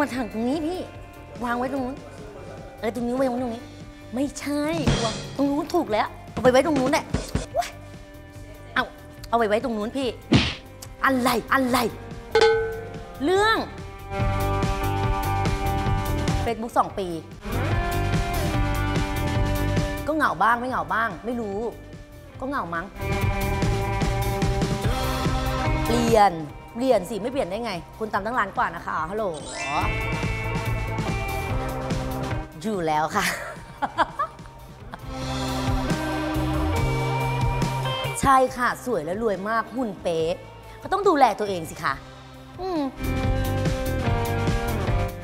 มาถังตรงนี้พี่ วางไว้ตรงนู้นเอะไรตรงนี้ไว้ตรงนี้ ไม่ใช่วางตรงนู้นถูกแล้ว เอาไปไว้ตรงนู้นแหละเอาเอาไปไว้ตรงนู้นพี่ อะไรอะไร เรื่อง Facebook สองปี ก็เหงาบ้างไม่เหงาบ้าง ไม่รู้ ก็เหงามั้งเปลี่ยนเปลี่ยนสิไม่เปลี่ยนได้ไง คุณตามตั้งร้านกว่านะคะฮัลโหลอยู่แล้วค่ะ ใช่ค่ะ สวยและรวยมากหุ่นเป๊ะก็ต้องดูแลตัวเองสิคะอืม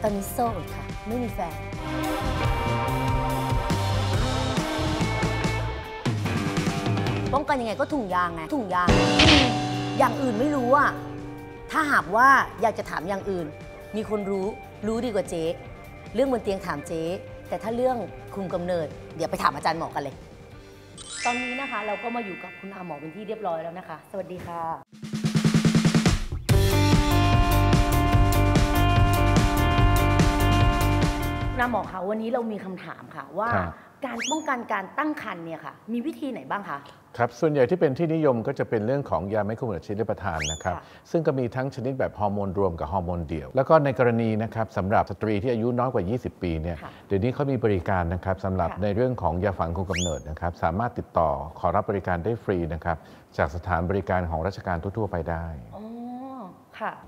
ตอนนี้โสดค่ะ ไม่มีแฟนป้องกันยังไงก็ถุงยางไงถุงยางอืมอย่างอื่นไม่รู้อะ ถ้าหากว่าอยากจะถามอย่างอื่น มีคนรู้รู้ดีกว่าเจ๊เรื่องบนเตียงถามเจ๊แต่ถ้าเรื่องคุมกำเนิด เดี๋ยวไปถามอาจารย์หมอกันเลย ตอนนี้นะคะเราก็มาอยู่กับคุณอาหมอเป็นที่เรียบร้อยแล้วนะคะ สวัสดีค่ะคุณอาหมอคะวันนี้เรามีคำถามค่ะว่าครับ การป้องกันการตั้งครรภ์เนี่ยค่ะ มีวิธีไหนบ้างคะครับ ส่วนใหญ่ที่เป็นที่นิยมก็จะเป็นเรื่องของยาไม่คุมกำเนิดชนิดรับประทานนะครับค่ะซึ่งก็มีทั้งชนิดแบบฮอร์โมนรวมกับฮอร์โมนเดี่ยว แล้วก็ในกรณีนะครับสำหรับสตรีที่อายุน้อยกว่า 20 ปีเนี่ยค่ะเดี๋ยวนี้เขามีบริการนะครับสำหรับค่ะในเรื่องของยาฝังคุมกำเนิดนะครับ สามารถติดต่อขอรับบริการได้ฟรีนะครับ จากสถานบริการของราชการทั่วๆไปได้อ๋อค่ะ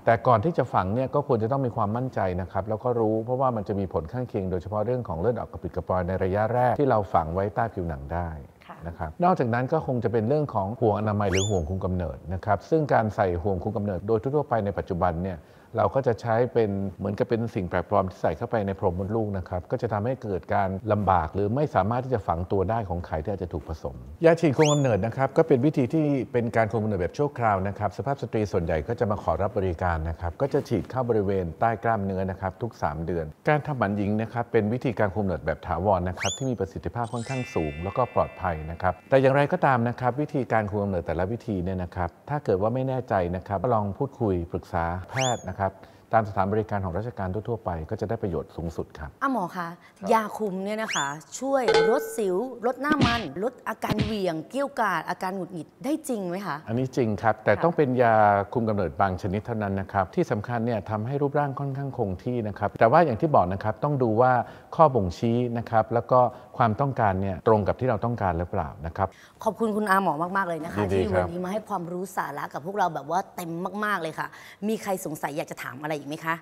แต่ก่อนที่จะฝังเนี่ยก็ควรจะต้องมีความมั่นใจนะครับแล้วก็รู้เพราะว่ามันจะมีผลข้างเคียงโดยเฉพาะเรื่องของเลือดออกกระปิดกระปอยในระยะแรกที่เราฝังไว้ใต้ผิวหนังได้ค่ะนะครับนอกจากนั้นก็คงจะเป็นเรื่องของห่วงอนามัยหรือห่วงคุมกำเนิดนะครับซึ่งการใส่ห่วงคุมกำเนิดโดยทั่วๆไปในปัจจุบันเนี่ย เราก็จะใช้เป็นเหมือนกับเป็นสิ่งแปลกปลอมที่ใส่เข้าไปในโพรงมดลูกนะครับก็จะทำให้เกิดการลำบากหรือไม่สามารถที่จะฝังตัวได้ของไข่ที่อาจจะถูกผสม ยาฉีดคุมกำเนิดนะครับก็เป็นวิธีที่เป็นการคุมกำเนิดแบบชั่วคราวนะครับสภาพสตรีส่วนใหญ่ก็จะมาขอรับบริการนะครับก็จะฉีดเข้าบริเวณใต้กล้ามเนื้อนะครับทุก 3 เดือน การทำหมันหญิงนะครับเป็นวิธีการคุมกำเนิดแบบถาวรนะครับที่มีประสิทธิภาพค่อนข้างสูง แล้วก็ปลอดภัยนะครับแต่อย่างไรก็ตามนะครับวิธีการคุมกำเนิดแต่ละวิธีเนี่ยนะครับถ้าเกิดว่าไม่แน่ใจนะครับลองพูดคุยปรึกษาแพทย์นะครับ ตามสถานบริการของราชการทั่วๆไป ก็จะได้ประโยชน์สูงสุดครับอะหมอคะยาคุมเนี่ยนะคะ ช่วยลดสิวลดหน้ามันลดอาการเหวี่ยง เกี้ยวกราดอาการหงุดหงิดได้จริงไหมคะ อันนี้จริงครับ แต่ค่ะต้องเป็นยาคุมกำเนิดบางชนิดเท่านั้นนะครับ ที่สำคัญเนี่ยทำให้รูปร่างค่อนข้างคงที่นะครับ แต่ว่าอย่างที่บอกนะครับต้องดูว่าข้อบ่งชี้นะครับแล้วก็ความต้องการเนี่ยตรงกับที่เราต้องการหรือเปล่านะครับขอบคุณคุณอาหมอมากๆเลยนะคะยินดีที่ครัวับนนี้มาให้ความรู้สาระกับพวกเราแบบว่าเต็มมาก ๆเลยค่ะ มีใครสงสัยอยากจะถามอะไรอีกไหมคะ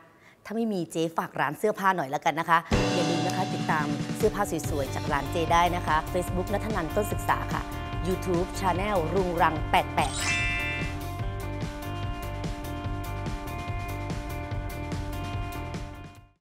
ถ้าไม่มีเจ๊ฝากร้านเสื้อผ้าหน่อยแล้วกันนะคะ อย่าลืมนะคะติดตามเสื้อผ้าสวยๆ จากร้านเจได้นะคะ Facebook นัทนันต้นศึกษาค่ะ YouTube Channel รุงรัง 88ค่ะ